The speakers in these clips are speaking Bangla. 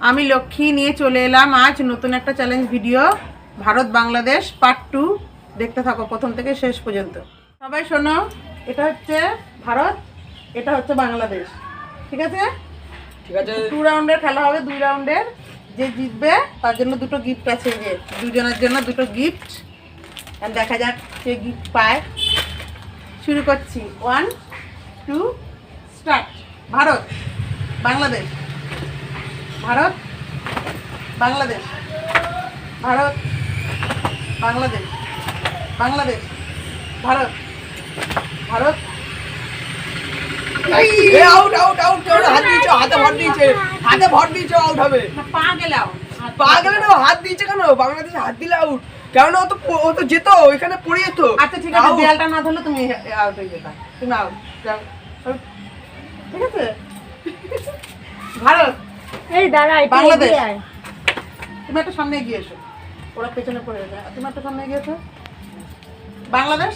আমি লক্ষ্মী নিয়ে চলে এলাম আজ নতুন একটা challenge video Bharat Bangladesh part two দেখতে থাকো প্রথম থেকে শেষ পর্যন্ত। সবাই শোনো এটা হচ্ছে ভারত এটা হচ্ছে বাংলাদেশ। ঠিক আছে? ঠিক আছে। টু রাউন্ডের খেলা হবে দুই রাউন্ডের যে জিতবে তার জন্য দুটো গিফট আছে যে দুজনের জন্য দুটো গিফট দেখা যাক সে গিফট পায়। শুরু করছি। One two start Bharat Bangladesh. Bharat Bangladesh. Bharat Bangladesh. Bangladesh Bharat. Bharat. Out out out হাত দিয়েছ হাতে ভর দিয়েছে। হাতে ভর দিয়েছ আউট হবে। পা গেলাম পা গেলে না হাত দিয়েছে কেন? বাংলাদেশে হাত দিলে আউট কেননা ও তো প- ও তো যেত ওইখানে পড়ে যেত। আচ্ছা ঠিক আছে দেয়ালটা না ধরলে তুমি আউট হয়ে যেতা। তুমি আউট ঠিক আছে? ভারত। এই দাঁড়া একটু বাংলাদেশ। এগিয়ে আয়। তুমি একটা সামনে এগিয়ে এসো। ওরা পেছনে পড়ে আর তুমি একটা সামনে এগিয়ে এসো। বাংলাদেশ?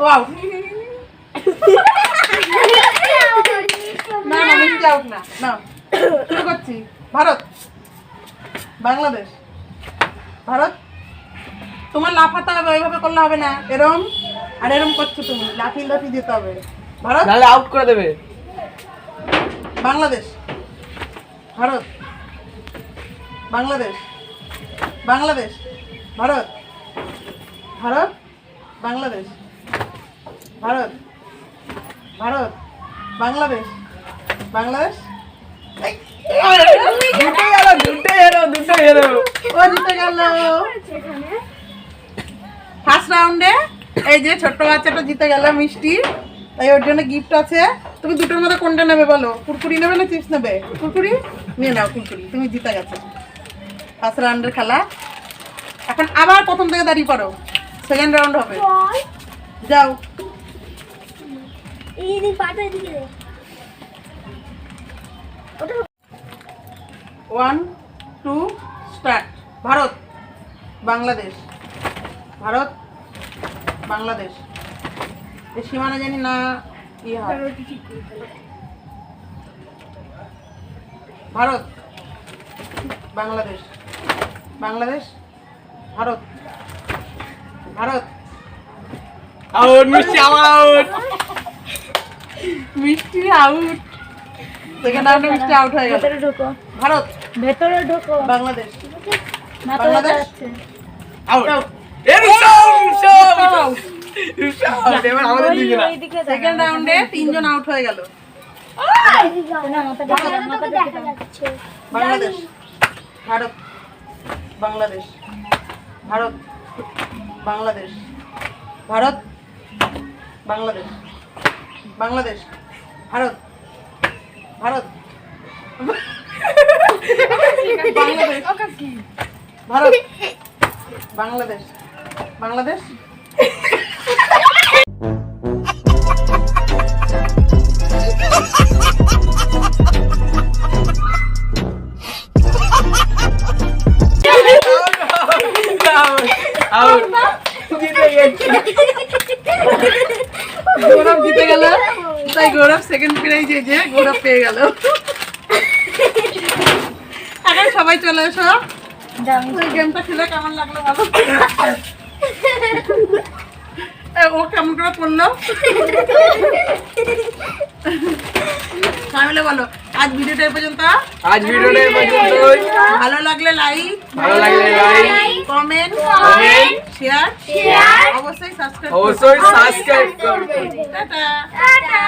ও না না মিষ্টি আউট না। না। শুরু করছি। ভারত। বাংলাদেশ। ভারত। তোমার লাফাতে হবে ওইভাবে করলে হবে না। এরম। আর এরম করছ তুমি। লাফি লাফি যেতে হবে। ভারত। নাহলে আউট করে দেবে। বাংলাদেশ। ভারত। বাংলাদেশ। বাংলাদেশ। ভারত। ভারত। বাংলাদেশ। ভারত। ভারত। বাংলাদেশ। বাংলাদেশ। ফার্স্ট রাউন্ডে এই যে ছোট্ট বাচ্চাটা জিতে গেল, মিষ্টি। জন্য গিফট আছে। তুমি দুটোর মধ্যে কোনটা নেবে বলো? কুরকুরি নেবে না চিপস নেবে? কুরকুরি? নিয়ে নাও কুরকুরি তুমি জিতে গেছো ফার্স্ট রাউন্ডের খেলা। এখন আবার প্রথম থেকে দাঁড়িয়ে পড়ো। সেকেন্ড রাউন্ড হবে। যাও। One two start Bharat Bangladesh. Bharat Bangladesh. এই সীমানা জানি না ইয়ে হয়। ভারত বাংলাদেশ বাংলাদেশ ভারত ভারত আউট মিষ্টি আউট মিষ্টি আউট সেকেন্ড রাউন্ডে মিষ্টি আউট হয়ে গেল ভেতরে ঢোকো ভারত ভেতরে ঢোকো বাংলাদেশ আউট সেকেন্ড রাউন্ডে তিনজন আউট হয়ে গেল বাংলাদেশ। ভারত। বাংলাদেশ। ভারত। বাংলাদেশ। ভারত। বাংলাদেশ। বাংলাদেশ। ভারত। ভারত। ভারত। বাংলাদেশ। বাংলাদেশ। গৌরব জিতে গেল। তাই গৌরব সেকেন্ড প্রাইজ যে গৌরব পেয়ে গেল। এখন সবাই চলে এসো। গেমটা খেলে কেমন লাগল ভালো ও কেমন করে পড়ল? তাহলে বলো আজ ভিডিওটা এই পর্যন্ত। আজ ভিডিওটা এই পর্যন্তই। ভালো লাগলে লাইক ভালো লাগলে like comment comment share share অবশ্যই সাবস্ক্রাইব অবশ্যই সাবস্ক্রাইব করবেন টাটা। টাটা।